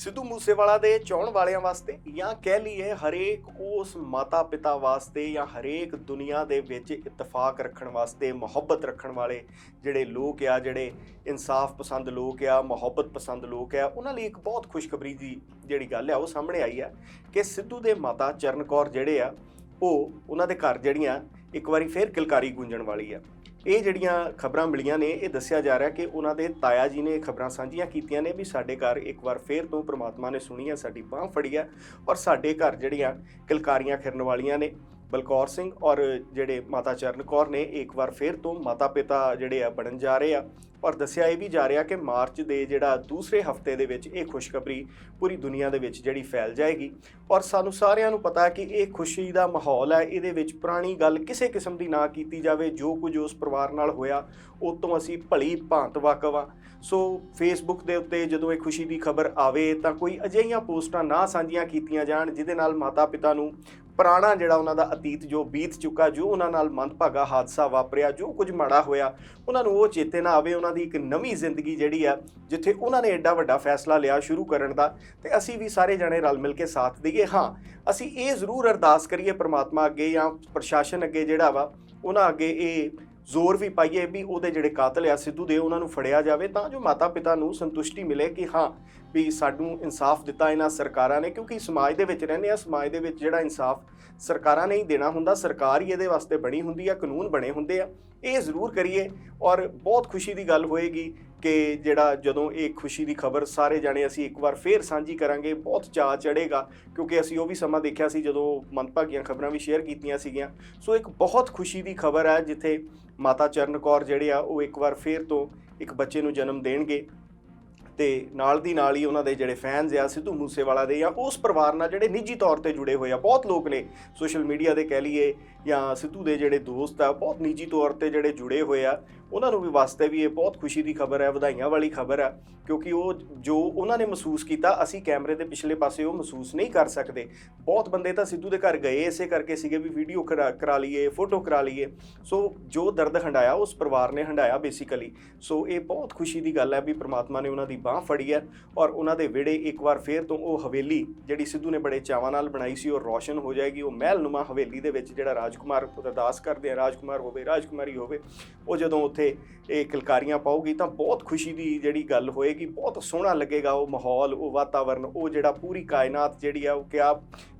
ਸਿੱਧੂ ਮੂਸੇਵਾਲਾ ਦੇ ਚਾਹਣ ਵਾਲਿਆਂ ਵਾਸਤੇ ਜਾਂ ਕਹਿ ਲਈਏ ਹਰੇਕ ਉਸ ਮਾਤਾ ਪਿਤਾ ਵਾਸਤੇ ਜਾਂ ਹਰੇਕ ਦੁਨੀਆ ਦੇ ਵਿੱਚ ਇਤਫਾਕ ਰੱਖਣ ਵਾਸਤੇ, ਮੁਹੱਬਤ ਰੱਖਣ ਵਾਲੇ ਜਿਹੜੇ ਲੋਕ ਆ, ਜਿਹੜੇ ਇਨਸਾਫ ਪਸੰਦ ਲੋਕ ਆ, ਮੁਹੱਬਤ ਪਸੰਦ ਲੋਕ ਆ, ਉਹਨਾਂ ਲਈ ਇੱਕ ਬਹੁਤ ਖੁਸ਼ਖਬਰੀ ਦੀ ਜਿਹੜੀ ਗੱਲ ਆ, ਉਹ ਸਾਹਮਣੇ ਆਈ ਆ ਕਿ ਸਿੱਧੂ ਦੇ ਮਾਤਾ ਚਰਨ ਕੌਰ ਜਿਹੜੇ ਆ, ਉਹ ਉਹਨਾਂ ਦੇ ਘਰ ਜਿਹੜੀਆਂ ਇੱਕ ਵਾਰੀ ਫੇਰ ਕਿਲਕਾਰੀ ਗੂੰਜਣ ਵਾਲੀ ਆ। ਇਹ ਜਿਹੜੀਆਂ ਖਬਰਾਂ ਮਿਲੀਆਂ ਨੇ, ਇਹ ਦੱਸਿਆ ਜਾ ਰਿਹਾ ਕਿ ਉਹਨਾਂ ਦੇ ਤਾਇਆ ਜੀ ਨੇ ਇਹ ਖਬਰਾਂ ਸਾਂਝੀਆਂ ਕੀਤੀਆਂ ਨੇ ਵੀ ਸਾਡੇ ਘਰ ਇੱਕ ਵਾਰ ਫੇਰ ਤੋਂ ਪ੍ਰਮਾਤਮਾ ਨੇ ਸੁਣੀ ਹੈ ਸਾਡੀ ਬਾਹ ਫੜੀ ਹੈ ਔਰ ਸਾਡੇ ਘਰ ਜਿਹੜੀਆਂ ਕਿਲਕਾਰੀਆਂ ਫਿਰਨ ਵਾਲੀਆਂ ਨੇ ਬਲਕੌਰ ਸਿੰਘ ਔਰ ਜਿਹੜੇ ਮਾਤਾ ਚਰਨ ਕੌਰ ਨੇ ਇੱਕ ਵਾਰ ਫੇਰ ਤੋਂ ਮਾਤਾ ਪਿਤਾ ਜਿਹੜੇ ਆ ਬਣਨ ਜਾ ਰਹੇ ਆ। ਔਰ ਦੱਸਿਆ ਇਹ ਵੀ ਜਾ ਰਿਹਾ ਕਿ ਮਾਰਚ ਦੇ ਜਿਹੜਾ ਦੂਸਰੇ ਹਫ਼ਤੇ ਦੇ ਵਿੱਚ ਇਹ ਖੁਸ਼ਖਬਰੀ ਪੂਰੀ ਦੁਨੀਆ ਦੇ ਵਿੱਚ ਜਿਹੜੀ ਫੈਲ ਜਾਏਗੀ। ਔਰ ਸਾਨੂੰ ਸਾਰਿਆਂ ਨੂੰ ਪਤਾ ਹੈ ਕਿ ਇਹ ਖੁਸ਼ੀ ਦਾ ਮਾਹੌਲ ਹੈ। ਇਹਦੇ ਵਿੱਚ ਪੁਰਾਣੀ ਗੱਲ ਕਿਸੇ ਕਿਸਮ ਦੀ ਨਾ ਕੀਤੀ ਜਾਵੇ। ਜੋ ਕੁਝ ਉਸ ਪਰਿਵਾਰ ਨਾਲ ਹੋਇਆ, ਉਹ ਤੋਂ ਅਸੀਂ ਭਲੀ ਭਾਂਤ ਵਾਕਫ ਹਾਂ। ਸੋ ਫੇਸਬੁੱਕ ਦੇ ਉੱਤੇ ਜਦੋਂ ਇਹ ਖੁਸ਼ੀ ਦੀ ਖਬਰ ਆਵੇ ਤਾਂ ਕੋਈ ਅਜਿਹੀਆਂ ਪੋਸਟਾਂ ਨਾ ਸਾਂਝੀਆਂ ਕੀਤੀਆਂ ਜਾਣ, ਜਿਹਦੇ ਨਾਲ ਮਾਤਾ ਪਿਤਾ ਨੂੰ ਪੁਰਾਣਾ ਜਿਹੜਾ ਉਹਨਾਂ ਦਾ ਅਤੀਤ ਜੋ ਬੀਤ ਚੁੱਕਾ, ਜੋ ਉਹਨਾਂ ਨਾਲ ਮੰਦਭਾਗਾ ਹਾਦਸਾ ਵਾਪਰਿਆ, ਜੋ ਕੁਝ ਮਾੜਾ ਹੋਇਆ, ਉਹਨਾਂ ਨੂੰ ਉਹ ਚੇਤੇ ਨਾ ਆਵੇ, ਉਹਨਾਂ ਦੀ ਇੱਕ ਨਵੀਂ ਜ਼ਿੰਦਗੀ ਜਿਹੜੀ ਆ ਜਿੱਥੇ ਉਹਨਾਂ ਨੇ ਐਡਾ ਵੱਡਾ ਫੈਸਲਾ ਲਿਆ ਸ਼ੁਰੂ ਕਰਨ ਦਾ, ਤੇ ਅਸੀਂ ਵੀ ਸਾਰੇ ਜਣੇ ਰਲ ਮਿਲ ਕੇ ਸਾਥ ਦਈਏ। ਹਾਂ, ਅਸੀਂ ਇਹ ਜ਼ਰੂਰ ਅਰਦਾਸ ਕਰੀਏ ਪ੍ਰਮਾਤਮਾ ਅੱਗੇ ਜਾਂ ਪ੍ਰਸ਼ਾਸਨ ਅੱਗੇ ਜਿਹੜਾ ਵਾ, ਉਹਨਾਂ ਅੱਗੇ ਇਹ ਜ਼ੋਰ ਵੀ ਪਾਈਏ ਵੀ ਉਹਦੇ ਜਿਹੜੇ ਕਾਤਲ ਆ ਸਿੱਧੂ ਦੇ ਉਹਨਾਂ ਨੂੰ ਫੜਿਆ ਜਾਵੇ, ਤਾਂ ਜੋ ਮਾਤਾ ਪਿਤਾ ਨੂੰ ਸੰਤੁਸ਼ਟੀ ਮਿਲੇ ਕਿ ਹਾਂ ਵੀ ਸਾਨੂੰ ਇਨਸਾਫ ਦਿੱਤਾ ਇਹਨਾਂ ਸਰਕਾਰਾਂ ਨੇ, ਕਿਉਂਕਿ ਸਮਾਜ ਦੇ ਵਿੱਚ ਰਹਿੰਦੇ ਆ, ਸਮਾਜ ਦੇ ਵਿੱਚ ਜਿਹੜਾ ਇਨਸਾਫ ਸਰਕਾਰਾਂ ਨੇ ਹੀ ਦੇਣਾ ਹੁੰਦਾ, ਸਰਕਾਰ ਹੀ ਇਹਦੇ ਵਾਸਤੇ ਬਣੀ ਹੁੰਦੀ ਆ, ਕਾਨੂੰਨ ਬਣੇ ਹੁੰਦੇ ਆ, ਇਹ ਜ਼ਰੂਰ ਕਰੀਏ ਔਰ ਬਹੁਤ ਖੁਸ਼ੀ ਦੀ ਗੱਲ ਹੋਏਗੀ ਕਿ ਜਿਹੜਾ ਜਦੋਂ ਇਹ ਖੁਸ਼ੀ ਦੀ ਖਬਰ ਸਾਰੇ ਜਾਣੇ ਅਸੀਂ ਇੱਕ ਵਾਰ ਫੇਰ ਸਾਂਝੀ ਕਰਾਂਗੇ, ਬਹੁਤ ਚਾਅ ਚੜੇਗਾ ਕਿਉਂਕਿ ਅਸੀਂ ਉਹ ਵੀ ਸਮਾਂ ਦੇਖਿਆ ਸੀ ਜਦੋਂ ਮੰਦਭਾਗੀਆਂ ਖਬਰਾਂ ਵੀ ਸ਼ੇਅਰ ਕੀਤੀਆਂ ਸੀਗੀਆਂ। ਸੋ ਇੱਕ ਬਹੁਤ ਖੁਸ਼ੀ ਦੀ ਖਬਰ ਹੈ ਜਿੱਥੇ ਮਾਤਾ ਚਰਨ ਕੌਰ ਜਿਹੜੇ ਆ, ਉਹ ਇੱਕ ਵਾਰ ਫੇਰ ਤੋਂ ਇੱਕ ਬੱਚੇ ਨੂੰ ਜਨਮ ਦੇਣਗੇ ਤੇ ਨਾਲ ਦੀ ਨਾਲ ਹੀ ਉਹਨਾਂ ਦੇ ਜਿਹੜੇ ਫੈਨਸ ਆ, ਸਿੱਧੂ ਮੂਸੇਵਾਲਾ ਦੇ ਜਾਂ ਉਸ ਪਰਿਵਾਰ ਨਾਲ ਜਿਹੜੇ ਨਿੱਜੀ ਤੌਰ ਤੇ ਜੁੜੇ ਹੋਏ ਆ, ਬਹੁਤ ਲੋਕ ਨੇ ਸੋਸ਼ਲ ਮੀਡੀਆ ਦੇ ਕਹਿ ਲਈਏ ਜਾਂ ਸਿੱਧੂ ਦੇ ਜਿਹੜੇ ਦੋਸਤ ਆ, ਬਹੁਤ ਨਿੱਜੀ ਤੌਰ ਤੇ ਜਿਹੜੇ ਜੁੜੇ ਹੋਏ ਆ ਉਹਨਾਂ ਨੂੰ ਵੀ ਵਾਸਤੇ ਵੀ ਇਹ ਬਹੁਤ ਖੁਸ਼ੀ ਦੀ ਖਬਰ ਹੈ, ਵਧਾਈਆਂ ਵਾਲੀ ਖਬਰ ਹੈ, ਕਿਉਂਕਿ ਉਹ ਜੋ ਉਹਨਾਂ ਨੇ ਮਹਿਸੂਸ ਕੀਤਾ, ਅਸੀਂ ਕੈਮਰੇ ਦੇ ਪਿਛਲੇ ਪਾਸੇ ਉਹ ਮਹਿਸੂਸ ਨਹੀਂ ਕਰ ਸਕਦੇ। ਬਹੁਤ ਬੰਦੇ ਤਾਂ ਸਿੱਧੂ ਦੇ ਘਰ ਗਏ, ਇਸੇ ਕਰਕੇ ਸੀਗੇ ਵੀ ਵੀਡੀਓ ਕਰਾ ਕਰਾ ਲਈਏ ਫੋਟੋ ਕਰਾ ਲਈਏ। ਸੋ ਜੋ ਦਰਦ ਹੰਡਾਇਆ ਉਸ ਪਰਿਵਾਰ ਨੇ ਹੰਡਾਇਆ ਬੇਸਿਕਲੀ ਸੋ ਇਹ ਬਹੁਤ ਖੁਸ਼ੀ ਦੀ ਗੱਲ ਹੈ ਵੀ ਪ੍ਰਮਾਤਮਾ ਨੇ ਉਹਨਾਂ ਦੀ ਬਾਹ ਫੜੀ ਹੈ ਔਰ ਉਹਨਾਂ ਦੇ ਵਿੜੇ ਇੱਕ ਵਾਰ ਫੇਰ ਤੋਂ ਉਹ ਹਵੇਲੀ, ਜਿਹੜੀ ਸਿੱਧੂ ਨੇ ਬੜੇ ਚਾਵਾਂ ਨਾਲ ਬਣਾਈ ਸੀ, ਉਹ ਰੌਸ਼ਨ ਹੋ ਜਾਏਗੀ। ਉਹ ਮਹਿਲਨੁਮਾ ਹਵੇਲੀ ਦੇ ਵਿੱਚ ਜਿਹੜਾ ਰਾਜਕੁਮਾਰ ਅਰਦਾਸ ਕਰਦੇ ਆ ਰਾਜਕੁਮਾਰ ਹੋਵੇ, ਰਾਜਕੁਮਾਰੀ ਹੋਵੇ, ਉਹ ਜਦੋਂ ਉੱਥੇ ਉੱਥੇ ਇਹ ਕਿਲਕਾਰੀਆਂ ਪਾਉਗੀ ਤਾਂ ਬਹੁਤ ਖੁਸ਼ੀ ਦੀ ਜਿਹੜੀ ਗੱਲ ਹੋਏਗੀ, ਬਹੁਤ ਸੋਹਣਾ ਲੱਗੇਗਾ ਉਹ ਮਾਹੌਲ, ਉਹ ਵਾਤਾਵਰਨ, ਉਹ ਜਿਹੜਾ ਪੂਰੀ ਕਾਇਨਾਤ ਜਿਹੜੀ ਆ, ਉਹ ਕਿਆ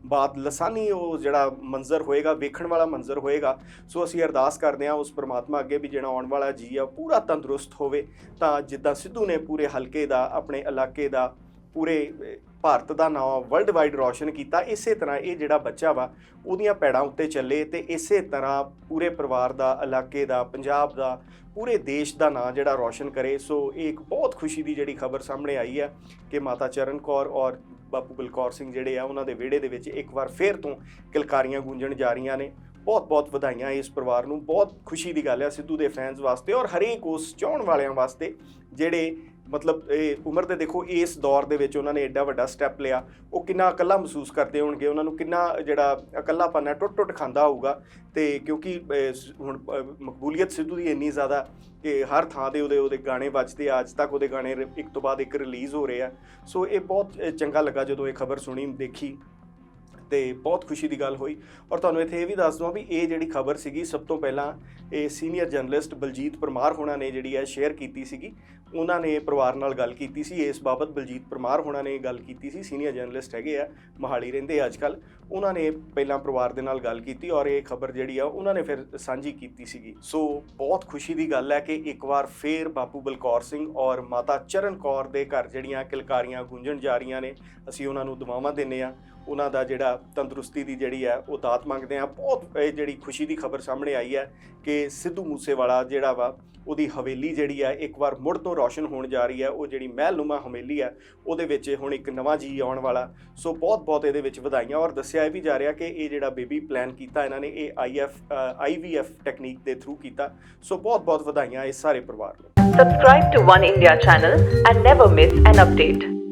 ਬਾਤ ਲਸਾਨੀ ਉਹ ਜਿਹੜਾ ਮੰਜ਼ਰ ਹੋਏਗਾ, ਵੇਖਣ ਵਾਲਾ ਮੰਜ਼ਰ ਹੋਏਗਾ। ਸੋ ਅਸੀਂ ਅਰਦਾਸ ਕਰਦੇ ਹਾਂ ਉਸ ਪ੍ਰਮਾਤਮਾ ਅੱਗੇ ਵੀ ਜਿਹੜਾ ਆਉਣ ਵਾਲਾ ਜੀ ਆ, ਪੂਰਾ ਤੰਦਰੁਸਤ ਹੋਵੇ ਤਾਂ ਜਿੱਦਾਂ ਸਿੱਧੂ ਨੇ ਪੂਰੇ ਹਲਕੇ ਦਾ, ਆਪਣੇ ਇਲਾਕੇ ਦਾ ਪੂਰੇ ਭਾਰਤ ਦਾ ਨਾਮ ਵਰਲਡ ਵਾਈਡ ਰੌਸ਼ਨ ਕੀਤਾ। ਇਸੇ ਤਰ੍ਹਾਂ ਇਹ ਜਿਹੜਾ ਬੱਚਾ ਵਾ, ਉਹਦੀਆਂ ਪੈੜਾਂ ਉੱਤੇ ਚੱਲੇ ਤੇ ਇਸੇ ਤਰ੍ਹਾਂ ਪੂਰੇ ਪਰਿਵਾਰ ਦਾ, ਇਲਾਕੇ ਦਾ, ਪੰਜਾਬ ਦਾ, ਪੂਰੇ ਦੇਸ਼ ਦਾ ਨਾਂ ਜਿਹੜਾ ਰੌਸ਼ਨ ਕਰੇ। ਸੋ ਇਹ ਇੱਕ ਬਹੁਤ ਖੁਸ਼ੀ ਦੀ ਜਿਹੜੀ ਖਬਰ ਸਾਹਮਣੇ ਆਈ ਹੈ ਕਿ ਮਾਤਾ ਚਰਨ ਕੌਰ ਔਰ ਬਾਪੂ ਬਲਕੌਰ ਸਿੰਘ ਜਿਹੜੇ ਆ, ਉਹਨਾਂ ਦੇ ਵਿਹੜੇ ਦੇ ਵਿੱਚ ਇੱਕ ਵਾਰ ਫੇਰ ਤੋਂ ਕਿਲਕਾਰੀਆਂ ਗੂੰਜਣ ਜਾ ਰਹੀਆਂ ਨੇ। ਬਹੁਤ ਬਹੁਤ ਵਧਾਈਆਂ ਇਸ ਪਰਿਵਾਰ ਨੂੰ। ਬਹੁਤ ਖੁਸ਼ੀ ਦੀ ਗੱਲ ਹੈ ਸਿੱਧੂ ਦੇ ਫੈਨਸ ਵਾਸਤੇ ਔਰ ਹਰੇਕ ਉਸ ਚਾਹਣ ਵਾਲਿਆਂ ਵਾਸਤੇ ਜਿਹੜੇ ਮਤਲਬ ਇਹ ਉਮਰ ਦੇ ਦੇਖੋ, ਇਸ ਦੌਰ ਦੇ ਵਿੱਚ ਉਹਨਾਂ ਨੇ ਐਡਾ ਵੱਡਾ ਸਟੈਪ ਲਿਆ। ਉਹ ਕਿੰਨਾ ਇਕੱਲਾ ਮਹਿਸੂਸ ਕਰਦੇ ਹੋਣਗੇ, ਉਹਨਾਂ ਨੂੰ ਕਿੰਨਾ ਜਿਹੜਾ ਇਕੱਲਾਪਨ ਹੈ ਟੁੱਟ ਟੁੱਟ ਖਾਂਦਾ ਹੋਊਗਾ। ਤੇ ਕਿਉਂਕਿ ਹੁਣ ਮਕਬੂਲੀਅਤ ਸਿੱਧੂ ਦੀ ਇੰਨੀ ਜ਼ਿਆਦਾ ਕਿ ਹਰ ਥਾਂ ਤੇ ਉਹਦੇ ਉਹਦੇ ਗਾਣੇ ਵੱਜਦੇ ਆ। ਅੱਜ ਤੱਕ ਉਹਦੇ ਗਾਣੇ ਇੱਕ ਤੋਂ ਬਾਅਦ ਇੱਕ ਰਿਲੀਜ਼ ਹੋ ਰਹੇ ਆ। ਸੋ ਇਹ ਬਹੁਤ ਚੰਗਾ ਲੱਗਾ ਜਦੋਂ ਇਹ ਖਬਰ ਸੁਣੀ, ਦੇਖੀ। ਤੇ ਬਹੁਤ ਖੁਸ਼ੀ ਦੀ ਗੱਲ ਹੋਈ। ਔਰ ਤੁਹਾਨੂੰ ਇੱਥੇ ਇਹ ਵੀ ਦੱਸ ਦਵਾਂ ਵੀ ਇਹ ਜਿਹੜੀ ਖਬਰ ਸੀਗੀ, ਸਭ ਤੋਂ ਪਹਿਲਾਂ ਇਹ ਸੀਨੀਅਰ ਜਰਨਲਿਸਟ ਬਲਜੀਤ ਪਰਮਾਰ ਹੋਣਾ ਨੇ ਜਿਹੜੀ ਹੈ ਸ਼ੇਅਰ ਕੀਤੀ ਸੀਗੀ। ਉਹਨਾਂ ਨੇ ਪਰਿਵਾਰ ਨਾਲ ਗੱਲ ਕੀਤੀ ਸੀ। ਇਸ ਬਾਬਤ ਬਲਜੀਤ ਪਰਮਾਰ ਹੋਣਾ ਨੇ ਗੱਲ ਕੀਤੀ ਸੀ। ਸੀਨੀਅਰ ਜਰਨਲਿਸਟ ਹੈਗੇ ਆ, ਮਹਾਲੀ ਰਹਿੰਦੇ ਅੱਜ ਕੱਲ ਉਹਨਾਂ ਨੇ ਪਹਿਲਾਂ ਪਰਿਵਾਰ ਦੇ ਨਾਲ ਗੱਲ ਕੀਤੀ ਔਰ ਇਹ ਖਬਰ ਜਿਹੜੀ ਆ, ਉਹਨਾਂ ਨੇ ਫਿਰ ਸਾਂਝੀ ਕੀਤੀ ਸੀਗੀ। ਸੋ ਬਹੁਤ ਖੁਸ਼ੀ ਦੀ ਗੱਲ ਹੈ ਕਿ ਇੱਕ ਵਾਰ ਫੇਰ ਬਾਪੂ ਬਲਕੌਰ ਸਿੰਘ ਔਰ ਮਾਤਾ ਚਰਨ ਕੌਰ ਦੇ ਘਰ ਜਿਹੜੀਆਂ ਕਿਲਕਾਰੀਆਂ ਗੂੰਜਣ ਜਾ ਰਹੀਆਂ ਨੇ, ਅਸੀਂ ਉਹਨਾਂ ਨੂੰ ਦੁਆਵਾਂ ਦਿੰਨੇ ਆ ਉਹਨਾਂ ਦਾ ਜਿਹੜਾ ਤੰਦਰੁਸਤੀ ਦੀ ਜਿਹੜੀ ਹੈ, ਉਹ ਦਾਤ ਮੰਗਦੇ ਆ ਬਹੁਤ, ਇਹ ਜਿਹੜੀ ਖੁਸ਼ੀ ਦੀ ਖਬਰ ਸਾਹਮਣੇ ਆਈ ਹੈ ਕਿ ਸਿੱਧੂ ਮੂਸੇਵਾਲਾ ਜਿਹੜਾ ਵਾ, ਉਹਦੀ ਹਵੇਲੀ ਜਿਹੜੀ ਹੈ, ਇੱਕ ਵਾਰ ਮੁੜ ਤੋਂ ਰੌਸ਼ਨ ਹੋਣ ਜਾ ਰਹੀ ਹੈ। ਉਹ ਜਿਹੜੀ ਮਹਿਲਨੁਮਾ ਹਵੇਲੀ ਹੈ, ਉਹਦੇ ਵਿੱਚ ਹੁਣ ਇੱਕ ਨਵਾਂ ਜੀ ਆਉਣ ਵਾਲਾ। ਸੋ ਬਹੁਤ ਬਹੁਤ ਇਹਦੇ ਵਿੱਚ ਵਧਾਈਆਂ। ਔਰ ਦੱਸਿਆ ਇਹ ਵੀ ਜਾ ਰਿਹਾ ਕਿ ਇਹ ਜਿਹੜਾ ਬੇਬੀ ਪਲਾਨ ਕੀਤਾ ਇਹਨਾਂ ਨੇ, ਇਹ ਆਈਐਫ ਆਈਵੀਐਫ ਟੈਕਨੀਕ ਦੇ ਥਰੂ ਕੀਤਾ। ਸੋ ਬਹੁਤ ਬਹੁਤ ਵਧਾਈਆਂ ਇਸ ਸਾਰੇ ਪਰਿਵਾਰ ਨੂੰ। Subscribe to One India channel and never miss an update.